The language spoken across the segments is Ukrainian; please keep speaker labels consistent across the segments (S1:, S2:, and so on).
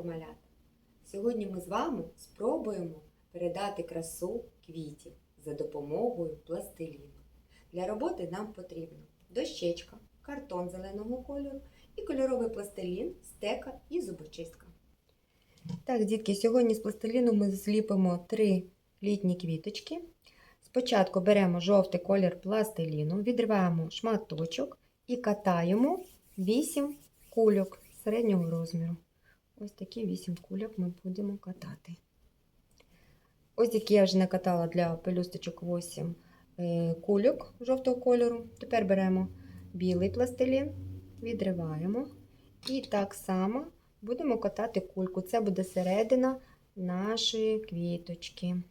S1: ранку, малята! Сьогодні ми з вами спробуємо передати красу квітів за допомогою пластиліну. Для роботи нам потрібно дощечка, картон зеленого кольору і кольоровий пластилін, стека і зубочистка. Так, дітки, сьогодні з пластиліну ми зліпимо три літні квіточки. Спочатку беремо жовтий колір пластиліну, відриваємо шматочок і катаємо 8 кульок середнього розміру. Ось такі 8 кульок ми будемо катати. Ось які я вже накатала для пелюсточок 8 е, кульок жовтого кольору. Тепер беремо білий пластилін, відриваємо і так само будемо катати кульку. Це буде середина нашої квіточки.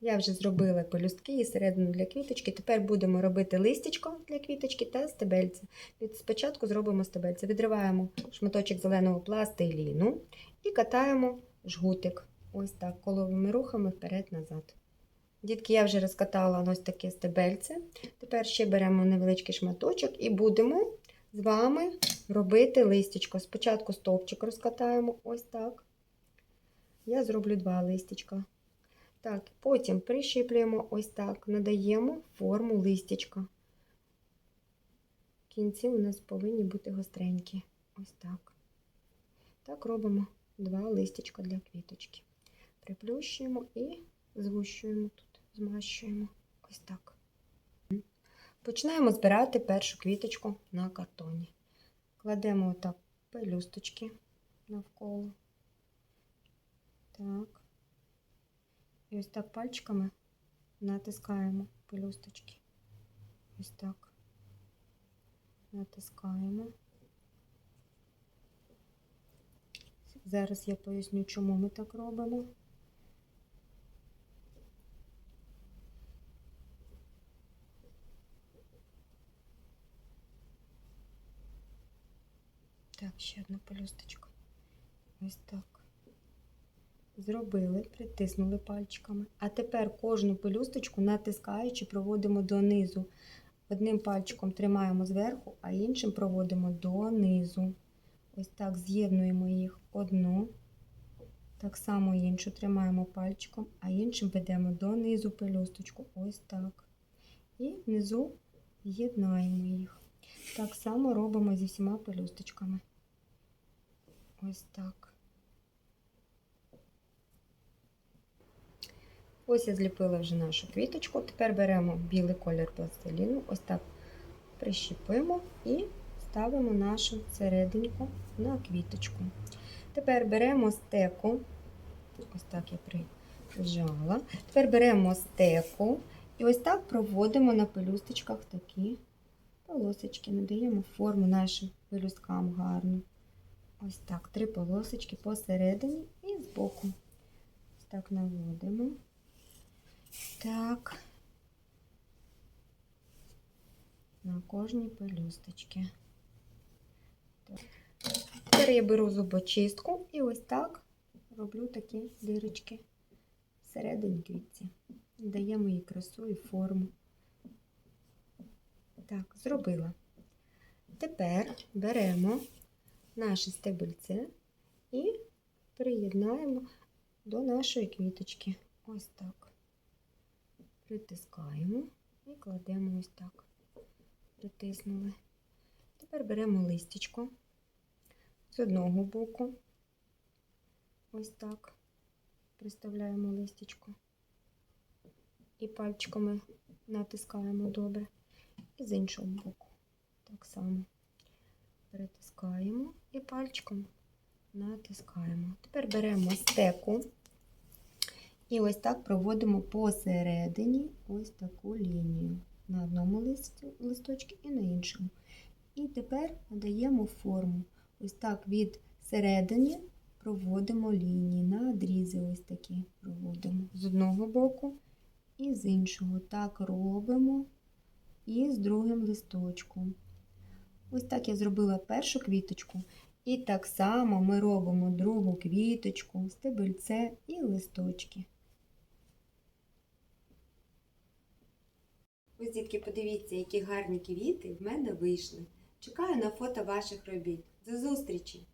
S1: Я вже зробила пелюстки і середину для квіточки. Тепер будемо робити листячко для квіточки та стебельце. Від спочатку зробимо стебельце. Відриваємо шматочок зеленого пластиліну і катаємо жгутик. Ось так, коловими рухами вперед-назад. Дітки, я вже розкатала ось таке стебельце. Тепер ще беремо невеличкий шматочок і будемо з вами робити листячко. Спочатку стовпчик розкатаємо ось так. Я зроблю два листячка. Так, потім прищіплюємо ось так, надаємо форму листячка. Кінці у нас повинні бути гостренькі. Ось так. Так робимо два листячка для квіточки. Приплющуємо і згущуємо тут, змащуємо ось так. Починаємо збирати першу квіточку на картоні. Кладемо отак пелюсточки навколо. Так. І ось так пальчиками натискаємо пелюсточки. Ось так. Натискаємо. Зараз я поясню, чому ми так робимо. Так, ще одна пелюсточка. Ось так. Зробили, притиснули пальчиками. А тепер кожну пелюсточку, натискаючи, проводимо донизу. Одним пальчиком тримаємо зверху, а іншим проводимо донизу. Ось так з'єднуємо їх одну. Так само іншу тримаємо пальчиком, а іншим ведемо донизу пелюсточку. Ось так. І внизу з'єднаємо їх. Так само робимо зі всіма пелюсточками. Ось так. Ось я зліпила вже нашу квіточку. Тепер беремо білий колір пластиліну, ось так прищіпимо і ставимо нашу серединку на квіточку. Тепер беремо стеку, ось так я прижала. Тепер беремо стеку і ось так проводимо на пелюсточках такі полосочки, надаємо форму нашим пелюсткам гарну. Ось так, три полосочки посередині і збоку. Ось так наводимо. Так, на кожній пелюсточці. Тепер я беру зубочистку і ось так роблю такі дирочки всередині квітці. Даємо їй красу і форму. Так, зробила. Тепер беремо наше стебельце і приєднаємо до нашої квіточки. Ось так. Притискаємо і кладемо ось так. Притиснули. Тепер беремо листячко з одного боку. Ось так. Приставляємо листячко. І пальчиками натискаємо добре. І з іншого боку. Так само притискаємо і пальчиком натискаємо. Тепер беремо стеку і ось так проводимо посередині ось таку лінію. На одному листочку і на іншому. І тепер надаємо форму. Ось так від середини проводимо лінії, на надрізи ось такі проводимо з одного боку і з іншого. Так робимо і з другим листочком. Ось так я зробила першу квіточку. І так само ми робимо другу квіточку, стебельце і листочки. Ось, дітки, подивіться, які гарні квіти в мене вийшли. Чекаю на фото ваших робіт. До зустрічі!